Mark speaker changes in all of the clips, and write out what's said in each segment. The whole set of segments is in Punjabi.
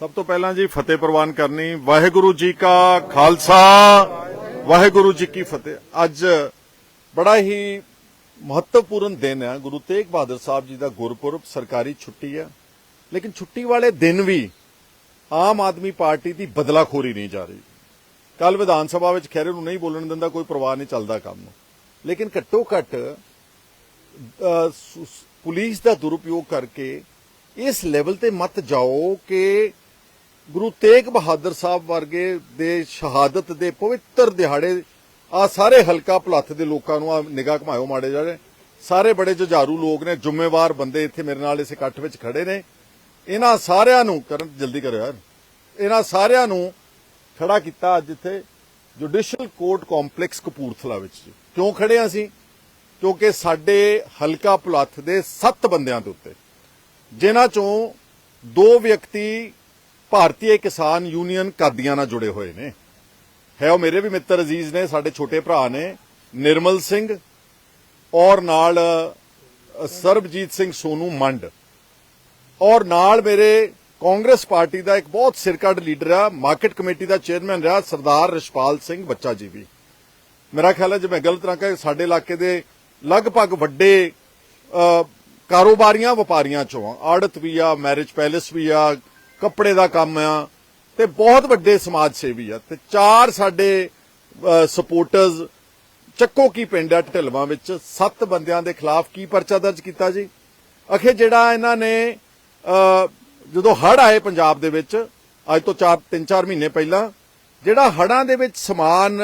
Speaker 1: ਸਭ ਤੋਂ ਪਹਿਲਾਂ ਜੀ ਫਤਿਹ ਪ੍ਰਵਾਨ ਕਰਨੀ। ਵਾਹਿਗੁਰੂ ਜੀ ਕਾ ਖਾਲਸਾ। ਵਾਹਿਗੁਰੂ ਜੀ ਕੀ ਫਤਿਹ। ਅੱਜ ਬੜਾ ਹੀ ਮਹੱਤਵਪੂਰਨ ਦਿਨ ਹੈ। ਗੁਰੂ ਤੇਗ ਬਹਾਦਰ ਸਾਹਿਬ ਜੀ ਦਾ ਗੁਰਪੁਰਬ। ਸਰਕਾਰੀ ਛੁੱਟੀ ਹੈ। ਲੇਕਿਨ ਛੁੱਟੀ ਵਾਲੇ ਦਿਨ ਵੀ ਆਮ ਆਦਮੀ ਪਾਰਟੀ ਦੀ ਬਦਲਾਖੋਰੀ ਨਹੀਂ ਜਾ ਰਹੀ। ਕੱਲ ਵਿਧਾਨ ਸਭਾ ਵਿੱਚ ਖੈਰੇ ਨੂੰ ਨਹੀਂ ਬੋਲਣ ਦਿੰਦਾ, ਕੋਈ ਪਰਵਾਹ ਨਹੀਂ ਚੱਲਦਾ ਕੰਮ ਲੇਕਿਨ ਘੱਟੋ ਘੱਟ ਪੁਲਿਸ ਦਾ ਦੁਰਉਪਯੋਗ ਕਰਕੇ ਇਸ ਲੈਵਲ ਤੇ ਮਤ ਜਾਓ ਕਿ ਗੁਰੂ ਤੇਗ ਬਹਾਦਰ ਸਾਹਿਬ ਵਰਗੇ ਦੇ ਸ਼ਹਾਦਤ ਦੇ ਪਵਿੱਤਰ ਦਿਹਾੜੇ, ਆ ਸਾਰੇ ਹਲਕਾ ਭਲੱਥ ਦੇ ਲੋਕਾਂ ਨੂੰ ਆ ਨਿਗਾਹ ਘਮਾਇਓ ਮਾੜੇ ਜਾੜੇ ਸਾਰੇ ਬੜੇ ਜੁਝਾਰੂ ਲੋਕ ਨੇ, ਜ਼ਿੰਮੇਵਾਰ ਬੰਦੇ ਇੱਥੇ ਮੇਰੇ ਨਾਲ ਇਸ ਇਕੱਠ ਵਿੱਚ ਖੜੇ ਨੇ। ਇਹਨਾਂ ਸਾਰਿਆਂ ਨੂੰ, ਕਰਨ ਜਲਦੀ ਕਰੋ ਯਾਰ। ਇਹਨਾਂ ਸਾਰਿਆਂ ਨੂੰ ਖੜਾ ਕੀਤਾ ਅੱਜ ਇੱਥੇ ਜੁਡੀਸ਼ੀਅਲ ਕੋਰਟ ਕੰਪਲੈਕਸ ਕਪੂਰਥਲਾ ਵਿੱਚ। ਕਿਉਂ ਖੜੇ ਹਾਂ ਅਸੀਂ? ਕਿਉਂਕਿ ਸਾਡੇ ਹਲਕਾ ਭੁਲੱਥ ਦੇ 7 ਬੰਦਿਆਂ ਦੇ ਉੱਤੇ, ਜਿਨ੍ਹਾਂ ਚੋਂ ਦੋ ਵਿਅਕਤੀ ਭਾਰਤੀ ਕਿਸਾਨ ਯੂਨੀਅਨ ਕਾਦੀਆਂ ਨਾਲ ਜੁੜੇ ਹੋਏ ਨੇ। ਹੈ ਉਹ ਮੇਰੇ ਵੀ ਮਿੱਤਰ ਅਜ਼ੀਜ਼ ਨੇ, ਸਾਡੇ ਛੋਟੇ ਭਰਾ ਨੇ, ਨਿਰਮਲ ਸਿੰਘ ਔਰ ਨਾਲ ਸਰਬਜੀਤ ਸਿੰਘ ਸੋਨੂ ਮੰਡ। ਔਰ ਨਾਲ ਮੇਰੇ ਕਾਂਗਰਸ ਪਾਰਟੀ ਦਾ ਇੱਕ ਬਹੁਤ ਸਿਰਕੱਢ ਲੀਡਰ ਆ, ਮਾਰਕੀਟ ਕਮੇਟੀ ਦਾ ਚੇਅਰਮੈਨ ਰਿਹਾ, ਸਰਦਾਰ ਰਿਸ਼ਪਾਲ ਸਿੰਘ ਬੱਚਾ ਜੀ ਵੀ। ਮੇਰਾ ਖਿਆਲ ਹੈ ਜੇ ਮੈਂ ਗਲਤ ਨਾ ਕਹਾਂ, ਸਾਡੇ ਇਲਾਕੇ ਦੇ ਲਗਭਗ ਵੱਡੇ ਕਾਰੋਬਾਰੀਆਂ, ਵਪਾਰੀਆਂ ਚੋਂ ਆੜਤ ਵੀ ਆ, ਮੈਰਿਜ ਪੈਲੇਸ ਵੀ ਆ ਕੱਪੜੇ ਦਾ ਕੰਮ ਆ, ਤੇ ਬਹੁਤ ਵੱਡੇ ਸਮਾਜ ਸੇਵੀ ਆ। ਤੇ ਚਾਰ ਸਾਡੇ ਸਪੋਰਟਰਸ ਚੱਕੋ ਕੀ ਪਿੰਡ ਆ ਢਿਲਵਾਂ ਵਿੱਚ, ਸੱਤ ਬੰਦਿਆਂ ਦੇ ਖਿਲਾਫ ਕੀ ਪਰਚਾ ਦਰਜ ਕੀਤਾ ਜੀ? ਅਖੇ ਜਿਹੜਾ ਇਹਨਾਂ ਨੇ ਜਦੋਂ ਹੜ ਆਏ ਪੰਜਾਬ ਦੇ ਵਿੱਚ, ਅੱਜ ਤੋਂ 4 3-4 ਮਹੀਨੇ ਪਹਿਲਾਂ, ਜਿਹੜਾ ਹੜਾਂ ਦੇ ਵਿੱਚ ਸਮਾਨ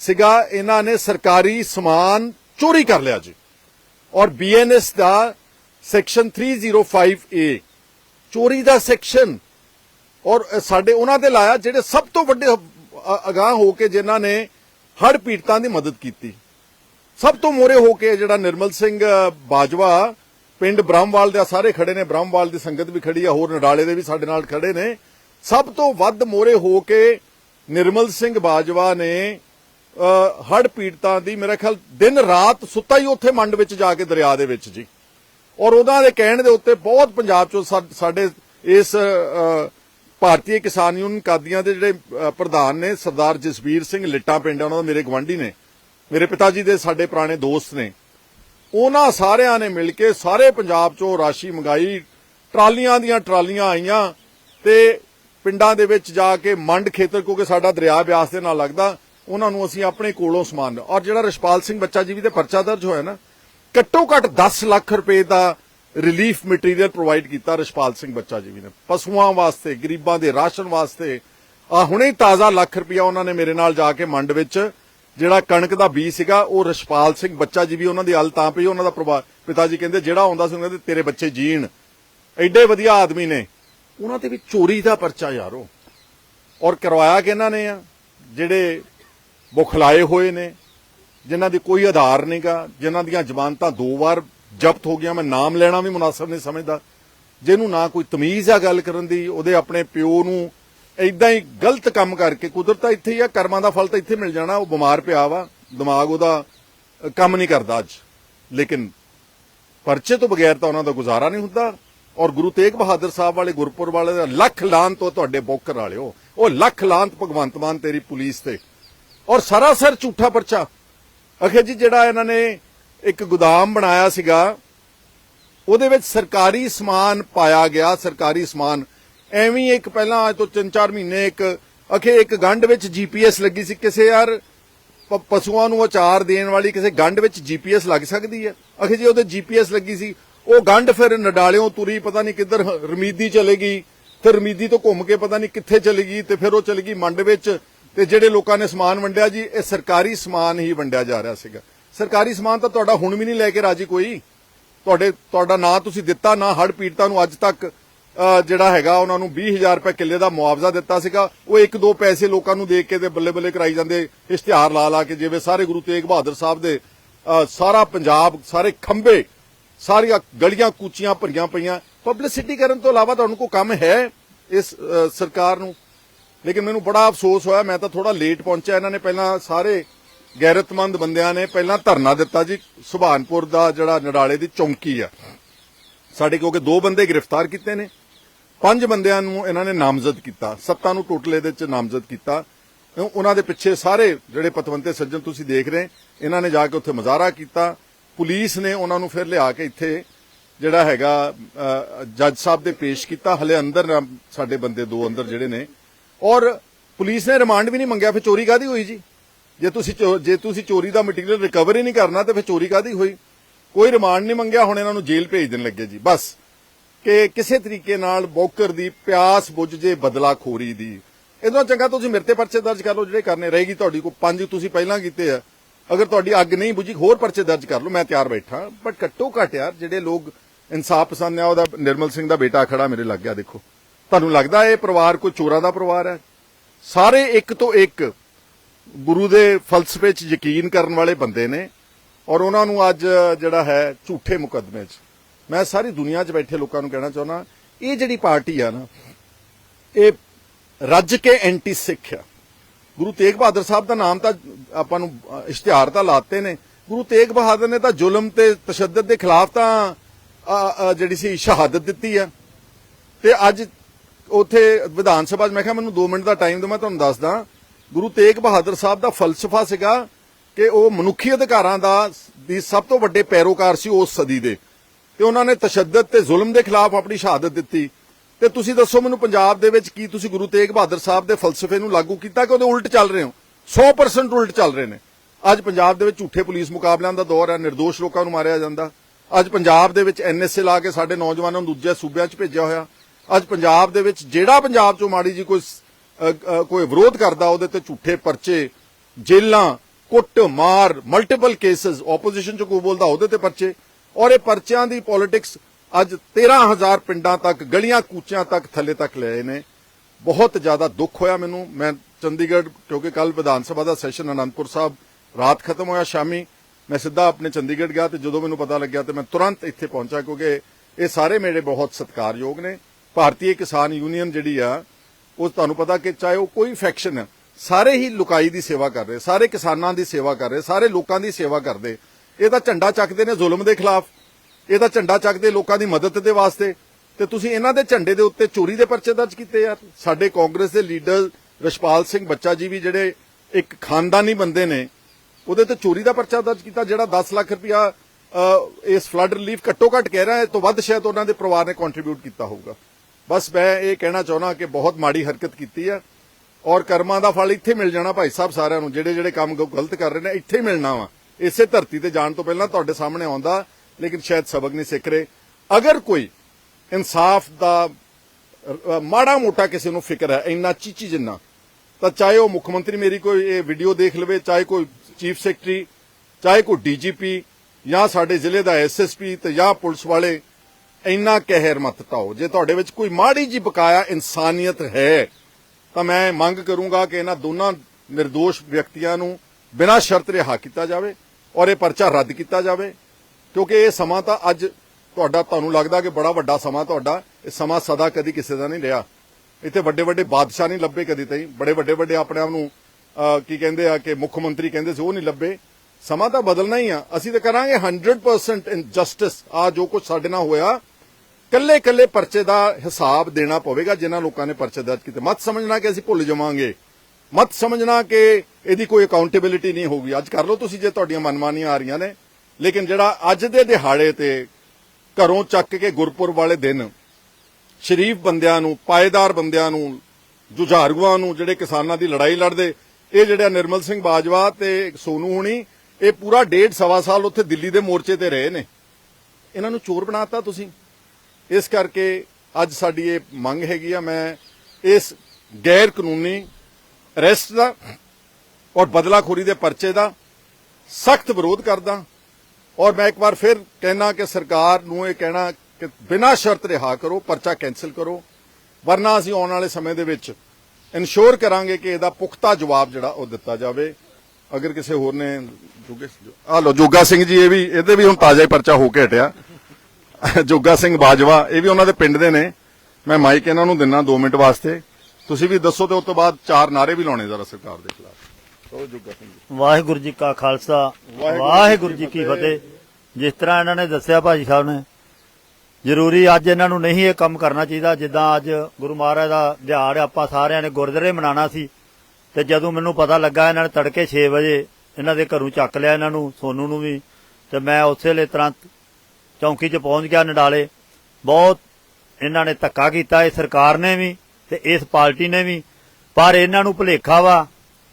Speaker 1: ਸੀਗਾ, ਇਹਨਾਂ ਨੇ ਸਰਕਾਰੀ ਸਮਾਨ ਚੋਰੀ ਕਰ ਲਿਆ ਜੀ। ਔਰ ਬੀਐਨਐਸ ਦਾ ਸੈਕਸ਼ਨ 305A ਚੋਰੀ ਦਾ ਸੈਕਸ਼ਨ ਔਰ ਸਾਡੇ ਉਹਨਾਂ ਦੇ ਲਾਇਆ ਜਿਹੜੇ ਸਭ ਤੋਂ ਵੱਡੇ ਅ- ਅਗਾਂਹ ਹੋ ਕੇ ਜਿਨ੍ਹਾਂ ਨੇ ਹੜ ਪੀੜਤਾਂ ਦੀ ਮਦਦ ਕੀਤੀ। ਸਭ ਤੋਂ ਮੋਰੇ ਹੋ ਕੇ ਜਿਹੜਾ ਨਿਰਮਲ ਸਿੰਘ ਬਾਜਵਾ, ਪਿੰਡ ਬ੍ਰਹਮਵਾਲ ਦੇ ਸਾਰੇ ਖੜੇ ਨੇ। ਬ੍ਰਹਮਵਾਲ ਦੀ ਸੰਗਤ ਵੀ ਖੜੀ ਆ, ਹੋਰ ਨਡਾਲੇ ਦੇ ਵੀ ਸਾਡੇ ਨਾਲ ਖੜੇ ਨੇ। ਸਭ ਤੋਂ ਵੱਧ ਮੋਰੇ ਹੋ ਕੇ ਨਿਰਮਲ ਸਿੰਘ ਬਾਜਵਾ ਨੇ ਹੜ ਪੀੜਤਾਂ ਦੀ, ਮੇਰੇ ਖਿਆਲ ਦਿਨ ਰਾਤ ਸੁੱਤਾ ਹੀ ਉੱਥੇ ਮੰਡ ਵਿੱਚ ਜਾ ਕੇ ਦਰਿਆ ਦੇ ਵਿੱਚ ਜੀ। ਔਰ ਉਹਨਾਂ ਦੇ ਕਹਿਣ ਦੇ ਉੱਤੇ ਬਹੁਤ ਪੰਜਾਬ ਚੋਂ ਸਾਡੇ ਇਸ ਭਾਰਤੀ ਕਿਸਾਨ ਯੂਨੀਅਨ ਕਾਦੀਆਂ ਦੇ ਜਿਹੜੇ ਪ੍ਰਧਾਨ ਨੇ ਸਰਦਾਰ ਜਸਵੀਰ ਸਿੰਘ ਲਿੱਟਾ ਪਿੰਡ ਆ, ਉਹਨਾਂ ਦਾ ਮੇਰੇ ਗਵਾਂਢੀ ਨੇ ਮੇਰੇ ਪਿਤਾ ਜੀ ਦੇ ਸਾਡੇ ਪੁਰਾਣੇ ਦੋਸਤ ਨੇ। ਉਹਨਾਂ ਸਾਰਿਆਂ ਨੇ ਮਿਲ ਕੇ ਸਾਰੇ ਪੰਜਾਬ ਚੋਂ ਰਾਸ਼ੀ ਮੰਗਾਈ ਟਰਾਲੀਆਂ ਦੀਆਂ ਟਰਾਲੀਆਂ ਆਈਆਂ ਤੇ ਪਿੰਡਾਂ ਦੇ ਵਿੱਚ ਜਾ ਕੇ ਮੰਡ ਖੇਤਰ ਕਿਉਂਕਿ ਸਾਡਾ ਦਰਿਆ ਬਿਆਸ ਦੇ ਨਾਲ ਲੱਗਦਾ ਉਹਨਾਂ ਨੂੰ ਅਸੀਂ ਆਪਣੇ ਕੋਲੋਂ ਸਮਾਨ ਔਰ ਜਿਹੜਾ ਰਿਸ਼ਪਾਲ ਸਿੰਘ ਬੱਚਾ ਜੀ ਵੀ ਤੇ ਪਰਚਾ ਦਰਜ ਹੋਇਆ ਨਾ ਘੱਟੋ ਘੱਟ 10 ਲੱਖ ਰੁਪਏ ਦਾ ਰਿਲੀਫ ਮਟੀਰੀਅਲ ਪ੍ਰੋਵਾਈਡ ਕੀਤਾ ਰਿਸ਼ਪਾਲ ਸਿੰਘ ਬੱਚਾ ਜੀ ਵੀ ਨੇ। ਪਸ਼ੂਆਂ ਵਾਸਤੇ, ਗਰੀਬਾਂ ਦੇ ਰਾਸ਼ਨ ਵਾਸਤੇ ਆ ਹੁਣੇ ਤਾਜ਼ਾ ਲੱਖ ਰੁਪਇਆ ਉਹਨਾਂ ਨੇ ਮੇਰੇ ਨਾਲ ਜਾ ਕੇ ਮੰਡ ਵਿੱਚ, ਜਿਹੜਾ ਕਣਕ ਦਾ ਬੀਜ ਸੀਗਾ, ਉਹ ਰਿਸ਼ਪਾਲ ਸਿੰਘ ਬੱਚਾ ਜੀ ਵੀ ਉਹਨਾਂ ਦੀ ਹਲ ਤਾਂ ਪਈ, ਉਹਨਾਂ ਦਾ ਪਰਿਵਾਰ, ਪਿਤਾ ਜੀ ਕਹਿੰਦੇ ਜਿਹੜਾ ਆਉਂਦਾ ਸੀ ਉਹਨਾਂ ਦੇ ਤੇਰੇ ਬੱਚੇ ਜੀਣ। ਐਡੇ ਵਧੀਆ ਆਦਮੀ ਨੇ। ਉਹਨਾਂ ਤੇ ਵੀ ਚੋਰੀ ਦਾ ਪਰਚਾ ਯਾਰੋ। ਔਰ ਕਰਵਾਇਆ ਕਿ ਇਹਨਾਂ ਨੇ ਆ? ਜਿਹੜੇ ਬੁਖਲਾਏ ਹੋਏ ਨੇ, ਜਿਨ੍ਹਾਂ ਦੀ ਕੋਈ ਆਧਾਰ ਨਹੀਂਗਾ ਜਿਨ੍ਹਾਂ ਦੀਆਂ ਜ਼ਮਾਨਤਾਂ ਦੋ ਵਾਰ ਜ਼ਬਤ ਹੋ ਗਿਆ, ਮੈਂ ਨਾਮ ਲੈਣਾ ਵੀ ਮੁਨਾਸਬ ਨਹੀਂ ਸਮਝਦਾ। ਜਿਹਨੂੰ ਨਾ ਕੋਈ ਤਮੀਜ਼ ਆ ਗੱਲ ਕਰਨ ਦੀ, ਉਹਦੇ ਆਪਣੇ ਪਿਓ ਨੂੰ ਐਦਾਂ ਹੀ ਗਲਤ ਕੰਮ ਕਰਕੇ, ਕੁਦਰਤ ਤਾਂ ਇੱਥੇ ਹੀ ਆ, ਕਰਮਾਂ ਦਾ ਫਲ ਤਾਂ ਇੱਥੇ ਮਿਲ ਜਾਣਾ, ਉਹ ਬਿਮਾਰ ਪਿਆ ਵਾ, ਦਿਮਾਗ ਉਹਦਾ ਕੰਮ ਨਹੀਂ ਕਰਦਾ ਅੱਜ। ਲੇਕਿਨ ਪਰਚੇ ਤੋਂ ਬਗੈਰ ਤਾਂ ਉਹਨਾਂ ਦਾ ਗੁਜ਼ਾਰਾ ਨਹੀਂ ਹੁੰਦਾ, ਔਰ ਗੁਰੂ ਤੇਗ ਬਹਾਦਰ ਸਾਹਿਬ ਵਾਲੇ ਗੁਰਪੁਰ ਵਾਲੇ ਦਾ ਲੱਖ ਲਾਂਤ ਉਹ ਤੁਹਾਡੇ ਬੋਕਰ ਵਾਲਿਓ, ਉਹ ਲੱਖ ਲਾਂਤ ਭਗਵੰਤ ਮਾਨ ਤੇਰੀ ਪੁਲਿਸ ਤੇ। ਔਰ ਸਰਾਸਰ ਝੂਠਾ ਪਰਚਾ। ਅਖੇ ਜੀ, ਜਿਹੜਾ ਇਹਨਾਂ ਨੇ ਇੱਕ ਗੋਦਾਮ ਬਣਾਇਆ ਸੀਗਾ। ਉਹਦੇ ਵਿੱਚ ਸਰਕਾਰੀ ਸਮਾਨ ਪਾਇਆ ਗਿਆ, ਸਰਕਾਰੀ ਸਮਾਨ। ਐਵੇਂ ਇੱਕ ਪਹਿਲਾਂ ਅੱਜ ਤੋਂ 3-4 ਮਹੀਨੇ ਇੱਕ ਅਖੇ ਇੱਕ ਗੰਢ ਵਿੱਚ ਜੀਪੀਐਸ ਲੱਗੀ ਸੀ। ਕਿਸੇ ਯਾਰ ਪਸ਼ੂਆਂ ਨੂੰ ਅਚਾਰ ਦੇਣ ਵਾਲੀ ਕਿਸੇ ਗੰਢ ਵਿੱਚ ਜੀਪੀਐਸ ਲੱਗ ਸਕਦੀ ਹੈ? ਅਖੇ ਜੀ ਉਹਦੇ ਜੀਪੀਐਸ ਲੱਗੀ ਸੀ, ਉਹ ਗੰਢ ਫਿਰ ਨਡਾਲਿਓਂ ਤੁਰੀ, ਪਤਾ ਨਹੀਂ ਕਿੱਧਰ ਰਮੀਦੀ ਚਲੇ ਗਈ। ਫਿਰ ਰਮੀਦੀ ਤੋਂ ਘੁੰਮ ਕੇ ਪਤਾ ਨਹੀਂ ਕਿੱਥੇ ਚਲੀ ਗਈ ਤੇ ਫਿਰ ਉਹ ਚਲੀ ਗਈ ਮੰਡ ਵਿੱਚ ਤੇ ਜਿਹੜੇ ਲੋਕਾਂ ਨੇ ਸਮਾਨ ਵੰਡਿਆ ਜੀ, ਇਹ ਸਰਕਾਰੀ ਸਮਾਨ ਹੀ ਵੰਡਿਆ ਜਾ ਰਿਹਾ ਸੀਗਾ। ਸਰਕਾਰੀ ਸਮਾਨ ਤਾਂ ਤੁਹਾਡਾ ਹੁਣ ਵੀ ਨਹੀਂ ਲੈ ਕੇ ਰਾਜੀ ਕੋਈ। ਤੁਹਾਡੇ, ਤੁਹਾਡਾ ਨਾਂ ਤੁਸੀਂ ਦਿੱਤਾ, ਨਾ ਹੜ ਪੀੜਤਾਂ ਨੂੰ ਅੱਜ ਤੱਕ ਜਿਹੜਾ ਹੈਗਾ, ਉਹਨਾਂ ਨੂੰ 20000 ਰੁਪਏ ਕਿੱਲੇ ਦਾ ਮੁਆਵਜ਼ਾ ਦਿੱਤਾ ਸੀਗਾ। ਉਹ ਇੱਕ ਦੋ ਪੈਸੇ ਲੋਕਾਂ ਨੂੰ ਦੇ ਕੇ ਤੇ ਬੱਲੇ ਬੱਲੇ ਕਰਾਈ ਜਾਂਦੇ, ਇਸ਼ਤਿਹਾਰ ਲਾ ਲਾ ਕੇ ਜਿਵੇਂ ਸਾਰੇ ਗੁਰੂ ਤੇਗ ਬਹਾਦਰ ਸਾਹਿਬ ਦੇ ਸਾਰਾ ਪੰਜਾਬ, ਸਾਰੇ ਖੰਬੇ ਸਾਰੀਆਂ ਗਲੀਆਂ ਕੂਚੀਆਂ ਭਰੀਆਂ ਪਈਆਂ। ਪਬਲਿਸਿਟੀ ਕਰਨ ਤੋਂ ਇਲਾਵਾ ਤੁਹਾਨੂੰ ਕੋਈ ਕੰਮ ਹੈ ਇਸ ਸਰਕਾਰ ਨੂੰ? ਲੇਕਿਨ ਮੈਨੂੰ ਬੜਾ ਅਫਸੋਸ ਹੋਇਆ, ਮੈਂ ਤਾਂ ਥੋੜਾ ਲੇਟ ਪਹੁੰਚਿਆ। ਇਹਨਾਂ ਨੇ ਪਹਿਲਾਂ ਸਾਰੇ ਗੈਰਤਮੰਦ ਬੰਦਿਆਂ ਨੇ ਪਹਿਲਾਂ ਧਰਨਾ ਦਿੱਤਾ ਜੀ। ਸੁਭਾਨਪੁਰ ਦਾ ਜਿਹੜਾ ਨਡਾਲੇ ਦੀ ਚੌਂਕੀ ਆ। ਸਾਡੇ ਕਿਉਂਕਿ ਦੋ ਬੰਦੇ ਗ੍ਰਿਫਤਾਰ ਕੀਤੇ ਨੇ। ਪੰਜ ਬੰਦਿਆਂ ਨੂੰ ਇਹਨਾਂ ਨੇ ਨਾਮਜ਼ਦ ਕੀਤਾ। ਸੱਤਾਂ ਨੂੰ ਟੋਟਲ ਇਹਦੇ ਚ ਨਾਮਜ਼ਦ ਕੀਤਾ। ਉਹ- ਉਹਨਾਂ ਦੇ ਪਿੱਛੇ ਸਾਰੇ ਜਿਹੜੇ ਪਤਵੰਤੇ ਸੱਜਣ ਤੁਸੀਂ ਦੇਖ ਰਹੇ ਇਹਨਾਂ ਨੇ ਜਾ ਕੇ ਉੱਥੇ ਮੁਜ਼ਾਹਰਾ ਕੀਤਾ। ਪੁਲਿਸ ਨੇ ਉਹਨਾਂ ਨੂੰ ਫਿਰ ਲਿਆ ਕੇ ਇੱਥੇ ਜਿਹੜਾ ਹੈਗਾ ਜੱਜ ਸਾਹਿਬ ਦੇ ਪੇਸ਼ ਕੀਤਾ। ਹਲੇ ਅੰਦਰ ਸਾਡੇ ਬੰਦੇ ਦੋ ਅੰਦਰ ਜਿਹੜੇ ਨੇ। ਔਰ ਪੁਲਿਸ ਨੇ ਰਿਮਾਂਡ ਵੀ ਨਹੀਂ ਮੰਗਿਆ। ਫਿਰ ਚੋਰੀ ਕਾਦੀ ਹੋਈ ਜੀ? ਜੇ ਤੁਸੀਂ ਜੇ ਤੁਸੀਂ ਚੋਰੀ ਦਾ ਮਟੀਰੀਅਲ ਰਿਕਵਰ ਹੀ ਨਹੀਂ ਕਰਨਾ, ਤੇ ਫਿਰ ਚੋਰੀ ਕਾਦੀ ਹੋਈ? ਕੋਈ ਰਿਮਾਂਡ ਨਹੀਂ ਮੰਗਿਆ, ਹੁਣ ਇਹਨਾਂ ਨੂੰ ਜੇਲ੍ਹ ਭੇਜ ਦੇਣ ਲੱਗੇ ਜੀ। ਬਸ। ਕਿ ਕਿਸੇ ਤਰੀਕੇ ਨਾਲ ਬੌਕਰ ਦੀ ਪਿਆਸ ਬੁੱਝ ਜੇ ਬਦਲਾਖੋਰੀ ਦੀ। ਇਦੋਂ ਚੰਗਾ ਤੁਸੀਂ ਮੇਰੇ ਤੇ ਪਰਚੇ ਦਰਜ ਕਰ ਲਓ, ਜਿਹੜੇ ਕਰਨੇ ਰਹੇਗੀ ਤੁਹਾਡੀ ਕੋ ਪੰਜ ਤੁਸੀਂ ਪਹਿਲਾਂ ਕੀਤੇ ਆ। ਅਗਰ ਤੁਹਾਡੀ ਅੱਗ ਨਹੀਂ ਬੁਝੀ, ਹੋਰ ਪਰਚੇ ਦਰਜ ਕਰ ਲਓ, ਮੈਂ ਤਿਆਰ ਬੈਠਾ। ਬਟ ਘੱਟੋ ਘੱਟ ਯਾਰ, ਜਿਹੜੇ ਲੋਕ ਇਨਸਾਫ ਪਸੰਦ ਆ, ਉਹਦਾ ਨਿਰਮਲ ਸਿੰਘ ਦਾ ਬੇਟਾ ਖੜਾ ਮੇਰੇ ਲੱਗ ਗਿਆ, ਦੇਖੋ। ਤੁਹਾਨੂੰ ਲੱਗਦਾ ਇਹ ਪਰਿਵਾਰ ਕੋਈ ਚੋਰਾਂ ਦਾ ਪਰਿਵਾਰ ਹੈ? ਸਾਰੇ ਇੱਕ ਤੋਂ ਇੱਕ ਗੁਰੂ ਦੇ ਫਲਸਫੇ 'ਚ ਯਕੀਨ ਕਰਨ ਵਾਲੇ ਬੰਦੇ ਨੇ ਔਰ ਉਹਨਾਂ ਨੂੰ ਅੱਜ ਜਿਹੜਾ ਹੈ ਝੂਠੇ ਮੁਕੱਦਮੇ 'ਚ। ਮੈਂ ਸਾਰੀ ਦੁਨੀਆ 'ਚ ਬੈਠੇ ਲੋਕਾਂ ਨੂੰ ਕਹਿਣਾ ਚਾਹੁੰਦਾ, ਇਹ ਜਿਹੜੀ ਪਾਰਟੀ ਆ ਨਾ, ਇਹ ਰੱਜ ਕੇ ਐਂਟੀ ਸਿੱਖ ਆ। ਗੁਰੂ ਤੇਗ ਬਹਾਦਰ ਸਾਹਿਬ ਦਾ ਨਾਮ ਤਾਂ ਆਪਾਂ ਨੂੰ ਇਸ਼ਤਿਹਾਰ ਤਾਂ ਲਾਤੇ ਨੇ। ਗੁਰੂ ਤੇਗ ਬਹਾਦਰ ਨੇ ਤਾਂ ਜ਼ੁਲਮ ਤੇ ਤਸ਼ੱਦਦ ਦੇ ਖਿਲਾਫ ਤਾਂ ਜਿਹੜੀ ਸੀ ਸ਼ਹਾਦਤ ਦਿੱਤੀ ਆ। ਤੇ ਅੱਜ ਉਥੇ ਵਿਧਾਨ ਸਭਾ 'ਚ ਮੈਂ ਕਿਹਾ ਮੈਨੂੰ 2 ਮਿੰਟ ਦਾ ਟਾਈਮ ਦਿਓ, ਮੈਂ ਤੁਹਾਨੂੰ ਦੱਸਦਾ। ਗੁਰੂ ਤੇਗ ਬਹਾਦਰ ਸਾਹਿਬ ਦਾ ਫਲਸਫਾ ਸੀਗਾ ਕਿ ਉਹ ਮਨੁੱਖੀ ਅਧਿਕਾਰਾਂ ਦਾ ਦੀ ਸਭ ਤੋਂ ਵੱਡੇ ਪੈਰੋਕਾਰ ਸੀ ਉਸ ਸਦੀ ਦੇ। ਤੇ ਉਹਨਾਂ ਨੇ ਤਸ਼ੱਦਦ ਤੇ ਜ਼ੁਲਮ ਦੇ ਖਿਲਾਫ ਆਪਣੀ ਸ਼ਹਾਦਤ ਦਿੱਤੀ। ਤੇ ਤੁਸੀਂ ਦੱਸੋ ਮੈਨੂੰ ਪੰਜਾਬ ਦੇ ਵਿੱਚ ਕੀ ਤੁਸੀਂ ਗੁਰੂ ਤੇਗ ਬਹਾਦਰ ਸਾਹਿਬ ਦੇ ਫਲਸਫੇ ਨੂੰ ਲਾਗੂ ਕੀਤਾ ਕਿ ਉਹਦੇ ਉਲਟ ਚੱਲ ਰਹੇ ਹੋ? 100% ਉਲਟ ਚੱਲ ਰਹੇ ਨੇ। ਅੱਜ ਪੰਜਾਬ ਦੇ ਵਿੱਚ ਝੂਠੇ ਪੁਲਿਸ ਮੁਕਾਬਲਿਆਂ ਦਾ ਦੌਰ ਹੈ, ਨਿਰਦੋਸ਼ ਲੋਕਾਂ ਨੂੰ ਮਾਰਿਆ ਜਾਂਦਾ। ਅੱਜ ਪੰਜਾਬ ਦੇ ਵਿੱਚ ਐਨਐਸਏ ਲਾ ਕੇ ਸਾਡੇ ਨੌਜਵਾਨਾਂ ਨੂੰ ਦੂਜੇ ਸੂਬਿਆਂ 'ਚ ਭੇਜਿਆ ਹੋਇਆ। ਅੱਜ ਪੰਜਾਬ ਦੇ ਵਿੱਚ ਜਿਹੜਾ ਪੰਜਾਬ 'ਚੋਂ ਮਾੜੀ ਜੀ ਕੋਈ ਕੋਈ ਵਿਰੋਧ ਕਰਦਾ ਉਹਦੇ ਤੇ ਝੂਠੇ ਪਰਚੇ ਜੇਲਾਂ ਕੁੱਟ ਮਾਰ ਮਲਟੀਪਲ ਕੇਸਸ ਆਪੋਜੀਸ਼ਨ 'ਚ ਕੋਈ ਬੋਲਦਾ ਉਹਦੇ ਤੇ ਪਰਚੇ। ਔਰ ਇਹ ਪਰਚਿਆਂ ਦੀ ਪੋਲਿਟਿਕਸ ਅੱਜ 13000 ਪਿੰਡਾਂ ਤੱਕ, ਗਲੀਆਂ ਕੂਚਿਆਂ ਤੱਕ ਥੱਲੇ ਤੱਕ ਲਏ ਨੇ। ਬਹੁਤ ਜ਼ਿਆਦਾ ਦੁੱਖ ਹੋਇਆ ਮੈਨੂੰ। ਮੈਂ ਚੰਡੀਗੜ੍ਹ, ਕਿਉਂਕਿ ਕੱਲ ਵਿਧਾਨ ਸਭਾ ਦਾ ਸੈਸ਼ਨ ਅਨੰਦਪੁਰ ਸਾਹਿਬ, ਰਾਤ ਖਤਮ ਹੋਇਆ ਸ਼ਾਮੀ। ਮੈਂ ਸਿੱਧਾ ਆਪਣੇ ਚੰਡੀਗੜ੍ਹ ਗਿਆ ਤੇ ਜਦੋਂ ਮੈਨੂੰ ਪਤਾ ਲੱਗਿਆ ਤੇ ਮੈਂ ਤੁਰੰਤ ਇੱਥੇ ਪਹੁੰਚਾ, ਕਿਉਂਕਿ ਇਹ ਸਾਰੇ ਮੇਰੇ ਬਹੁਤ ਸਤਿਕਾਰਯੋਗ ਨੇ। ਭਾਰਤੀ ਕਿਸਾਨ ਯੂਨੀਅਨ ਜਿਹੜੀ ਆ ਉਹ ਤੁਹਾਨੂੰ ਪਤਾ ਕਿ ਚਾਹੇ ਉਹ ਕੋਈ ਫੈਕਸ਼ਨ ਹੈ, ਸਾਰੇ ਹੀ ਲੁਕਾਈ ਦੀ ਸੇਵਾ ਕਰ ਰਹੇ, ਸਾਰੇ ਕਿਸਾਨਾਂ ਦੀ ਸੇਵਾ ਕਰ ਰਹੇ, ਸਾਰੇ ਲੋਕਾਂ ਦੀ ਸੇਵਾ ਕਰਦੇ। ਇਹ ਤਾਂ ਝੰਡਾ ਚੱਕਦੇ ਨੇ ਜ਼ੁਲਮ ਦੇ ਖਿਲਾਫ। ਇਹ ਤਾਂ ਝੰਡਾ ਚੱਕਦੇ ਲੋਕਾਂ ਦੀ ਮਦਦ ਦੇ ਵਾਸਤੇ। ਤੇ ਤੁਸੀਂ ਇਹਨਾਂ ਦੇ ਝੰਡੇ ਦੇ ਉੱਤੇ ਚੋਰੀ ਦੇ ਪਰਚੇ ਦਰਜ ਕੀਤੇ ਯਾਰ। ਸਾਡੇ ਕਾਂਗਰਸ ਦੇ ਲੀਡਰ ਰਸ਼ਪਾਲ ਸਿੰਘ ਬੱਚਾ ਜੀ ਵੀ ਜਿਹੜੇ ਇੱਕ ਖਾਨਦਾਨੀ ਬੰਦੇ ਨੇ, ਉਹਦੇ ਤੇ ਚੋਰੀ ਦਾ ਪਰਚਾ ਦਰਜ ਕੀਤਾ, ਜਿਹੜਾ 10 ਲੱਖ ਰੁਪਇਆ ਇਸ ਫਲੱਡ ਰਿਲੀਫ ਘੱਟੋ ਘੱਟ ਕਹਿ ਰਿਹਾ ਹੈ ਤੋਂ ਵੱਧ ਸ਼ਾਇਦ ਉਹਨਾਂ ਦੇ ਪਰਿਵਾਰ ਨੇ ਕੰਟਰੀਬਿਊਟ ਕੀਤਾ ਹੋਊਗਾ। ਬਸ ਮੈਂ ਇਹ ਕਹਿਣਾ ਚਾਹੁੰਦਾ ਕਿ ਬਹੁਤ ਮਾੜੀ ਹਰਕਤ ਕੀਤੀ ਹੈ ਔਰ ਕਰਮਾਂ ਦਾ ਫਲ ਇੱਥੇ ਮਿਲ ਜਾਣਾ ਭਾਈ ਸਾਹਿਬ ਸਾਰਿਆਂ ਨੂੰ, ਜਿਹੜੇ ਜਿਹੜੇ ਕੰਮ ਗਲਤ ਕਰ ਰਹੇ ਨੇ, ਇੱਥੇ ਮਿਲਣਾ ਵਾ। ਇਸੇ ਧਰਤੀ ਤੇ ਜਾਣ ਤੋਂ ਪਹਿਲਾਂ ਤੁਹਾਡੇ ਸਾਹਮਣੇ ਆਉਂਦਾ, ਲੇਕਿਨ ਸ਼ਾਇਦ ਸਬਕ ਨਹੀਂ ਸਿੱਖ ਰਹੇ। ਅਗਰ ਕੋਈ ਇਨਸਾਫ ਦਾ ਮਾੜਾ ਮੋਟਾ ਕਿਸੇ ਨੂੰ ਫਿਕਰ ਹੈ, ਇੰਨਾ ਚੀਚੀ ਜਿੰਨਾ, ਤਾਂ ਚਾਹੇ ਉਹ ਮੁੱਖ ਮੰਤਰੀ ਮੇਰੀ ਕੋਈ ਇਹ ਵੀਡੀਓ ਦੇਖ ਲਵੇ, ਚਾਹੇ ਕੋਈ ਚੀਫ ਸੈਕਟਰੀ ਚਾਹੇ ਕੋਈ ਡੀਜੀਪੀ ਜਾਂ ਸਾਡੇ ਜ਼ਿਲ੍ਹੇ ਦਾ ਐਸਐਸਪੀ ਤੇ ਜਾਂ ਪੁਲਿਸ ਵਾਲੇ ਇੰਨਾ ਕਹਿਰ ਮਤ ਟਾਓ ਜੇ ਤੁਹਾਡੇ ਵਿੱਚ ਕੋਈ ਮਾੜੀ ਜੀ ਬਕਾਇਆ ਇਨਸਾਨੀਅਤ ਹੈ, ਤਾਂ ਮੈਂ ਮੰਗ ਕਰੂੰਗਾ ਕਿ ਇਹਨਾਂ ਦੋਨਾਂ નિર્ਦੋਸ਼ ਵਿਅਕਤੀਆਂ ਨੂੰ ਬਿਨਾਂ ਸ਼ਰਤ ਰਿਹਾ ਕੀਤਾ ਜਾਵੇ ਔਰ ਇਹ ਪਰਚਾ ਰੱਦ ਕੀਤਾ ਜਾਵੇ, ਕਿਉਂਕਿ ਇਹ ਸਮਾਂ ਤਾਂ ਅੱਜ ਤੁਹਾਡਾ, ਤੁਹਾਨੂੰ ਲੱਗਦਾ ਕਿ ਬੜਾ ਵੱਡਾ ਸਮਾਂ ਤੁਹਾਡਾ, ਇਹ ਸਮਾਂ ਸਦਾ ਕਦੀ ਕਿਸੇ ਦਾ ਨਹੀਂ ਰਿਹਾ। ਇੱਥੇ ਵੱਡੇ ਵੱਡੇ ਬਾਦਸ਼ਾਹ ਨਹੀਂ ਲੱਭੇ ਕਦੀ ਤਾਈਂ। ਬੜੇ ਵੱਡੇ ਵੱਡੇ ਆਪਣੇ ਆਪ ਨੂੰ ਕੀ ਕਹਿੰਦੇ ਆ ਕਿ ਮੁੱਖ ਮੰਤਰੀ ਕਹਿੰਦੇ ਸੀ, ਉਹ ਨਹੀਂ ਲੱਭੇ। ਸਮਾਂ ਤਾਂ ਬਦਲਣਾ ਹੀ ਆ। ਅਸੀਂ ਤਾਂ ਕਰਾਂਗੇ 100% ਇਨਜਸਟਿਸ ਆ ਜੋ ਕੁਝ ਸਾਡੇ ਨਾਲ ਹੋਇਆ ਕੱਲੇ ਕੱਲੇ ਪਰਚੇ ਦਾ ਹਿਸਾਬ ਦੇਣਾ ਪਵੇਗਾ ਜਿਨ੍ਹਾਂ ਲੋਕਾਂ ਨੇ ਪਰਚੇ ਦਰਜ ਕੀਤੇ। ਮਤ ਸਮਝਣਾ ਕਿ ਅਸੀਂ ਭੁੱਲ ਜਾਵਾਂਗੇ। ਮਤ ਸਮਝਣਾ ਕਿ ਇਹਦੀ ਕੋਈ ਅਕਾਊਂਟੇਬਿਲਿਟੀ ਨਹੀਂ ਹੋਊਗੀ। ਅੱਜ ਕਰ ਲਓ ਤੁਸੀਂ ਜੇ ਤੁਹਾਡੀਆਂ ਮਨਮਾਨੀਆਂ ਆ ਰਹੀਆਂ ਨੇ। ਲੇਕਿਨ ਜਿਹੜਾ ਅੱਜ ਦੇ ਦਿਹਾੜੇ ਤੇ ਘਰੋਂ ਚੱਕ ਕੇ ਗੁਰਪੁਰ ਵਾਲੇ ਦਿਨ ਸ਼ਰੀਫ ਬੰਦਿਆਂ ਨੂੰ, ਪਾਏਦਾਰ ਬੰਦਿਆਂ ਨੂੰ, ਜੁਝਾਰੂਆਂ ਨੂੰ, ਜਿਹੜੇ ਕਿਸਾਨਾਂ ਦੀ ਲੜਾਈ ਲੜਦੇ, ਇਹ ਜਿਹੜਾ ਨਿਰਮਲ ਸਿੰਘ ਬਾਜਵਾ ਤੇ ਸੋਨੂ ਹੁਣੀ, ਇਹ ਪੂਰਾ ਡੇਢ ਸਵਾ ਸਾਲ ਉੱਥੇ ਦਿੱਲੀ ਦੇ ਮੋਰਚੇ ਤੇ ਰਹੇ ਨੇ। ਇਹਨਾਂ ਨੂੰ ਚੋਰ ਬਣਾਤਾ ਤੁਸੀਂ। ਇਸ ਕਰਕੇ ਅੱਜ ਸਾਡੀ ਇਹ ਮੰਗ ਹੈਗੀ ਆ, ਮੈਂ ਇਸ ਗੈਰ ਕਾਨੂੰਨੀ ਅਰੈਸਟ ਦਾ ਔਰ ਬਦਲਾਖੋਰੀ ਦੇ ਪਰਚੇ ਦਾ ਸਖਤ ਵਿਰੋਧ ਕਰਦਾ ਔਰ ਮੈਂ ਇੱਕ ਵਾਰ ਫਿਰ ਕਹਿਣਾ ਕਿ ਸਰਕਾਰ ਨੂੰ ਇਹ ਕਹਿਣਾ ਕਿ ਬਿਨਾਂ ਸ਼ਰਤ ਰਿਹਾ ਕਰੋ, ਪਰਚਾ ਕੈਨਸਲ ਕਰੋ, ਵਰਨਾ ਅਸੀਂ ਆਉਣ ਵਾਲੇ ਸਮੇਂ ਦੇ ਵਿੱਚ ਇਨਸ਼ੋਰ ਕਰਾਂਗੇ ਕਿ ਇਹਦਾ ਪੁਖਤਾ ਜਵਾਬ ਜਿਹੜਾ ਉਹ ਦਿੱਤਾ ਜਾਵੇ। ਅਗਰ ਕਿਸੇ ਹੋਰ ਨੇ, ਜੋਗੇ ਆ ਲੋ ਜੋਗਾ ਸਿੰਘ ਜੀ, ਇਹ ਵੀ ਇਹਦੇ ਵੀ ਹੁਣ ਤਾਜ਼ਾ ਹੀ ਪਰਚਾ ਹੋ ਕੇ ਹਟਿਆ। ਜੋਗਾ ਸਿੰਘ ਬਾਜਵਾ ਇਹ ਵੀ ਉਹਨਾਂ ਦੇ ਪਿੰਡ ਦੇ ਨੇ। ਮੈਂ ਮਾਈਕ ਇਹਨਾਂ ਨੂੰ ਦਿੰਨਾ 2 ਮਿੰਟ ਵਾਸਤੇ। ਤੁਸੀਂ ਵੀ ਦੱਸੋ ਤੇ ਉਸ ਤੋਂ ਬਾਅਦ ਚਾਰ ਨਾਰੇ ਵੀ ਲਾਉਣੇ ਜ਼ਰਾ ਸਰਕਾਰ ਦੇ ਖਿਲਾਫ। ਉਹ ਜੋਗਾ ਸਿੰਘ
Speaker 2: ਵਾਹਿਗੁਰੂ ਜੀ ਕਾ ਖਾਲਸਾ
Speaker 1: ਵਾਹਿਗੁਰੂ
Speaker 2: ਜੀ
Speaker 1: ਕੀ
Speaker 2: ਫਤਿਹ। ਜਿਸ ਤਰ੍ਹਾਂ ਇਹਨਾਂ ਨੇ ਦੱਸਿਆ ਭਾਜੀ ਸਾਹਿਬ ਨੇ ਜ਼ਰੂਰੀ ਅੱਜ ਇਹਨਾਂ ਨੂੰ ਨਹੀਂ ਇਹ ਕੰਮ ਕਰਨਾ ਚਾਹੀਦਾ। ਜਿੱਦਾਂ ਅੱਜ ਗੁਰੂ ਮਹਾਰਾਜ ਦਾ ਦਿਹਾੜ ਆਪਾਂ ਸਾਰਿਆਂ ਨੇ ਗੁਰਦੁਆਰੇ ਮਨਾਉਣਾ ਸੀ। ਤੇ ਜਦੋਂ ਮੈਨੂੰ ਪਤਾ ਲੱਗਾ ਇਹਨਾਂ ਨੇ ਤੜਕੇ 6 ਵਜੇ ਇਹਨਾਂ ਦੇ ਘਰੋਂ ਚੱਕ ਲਿਆ ਇਹਨਾਂ ਨੂੰ ਸੋਨੂ ਨੂੰ ਵੀ। ਤੇ ਮੈਂ ਉਸੇ ਵੇਲੇ ਤੁਰੰਤ ਚੌਂਕੀ 'ਚ ਪਹੁੰਚ ਗਿਆ ਨਡਾਲੇ। ਬਹੁਤ ਇਹਨਾਂ ਨੇ ਧੱਕਾ ਕੀਤਾ, ਇਹ ਸਰਕਾਰ ਨੇ ਵੀ ਤੇ ਇਸ ਪਾਰਟੀ ਨੇ ਵੀ। ਪਰ ਇਹਨਾਂ ਨੂੰ ਭੁਲੇਖਾ ਵਾ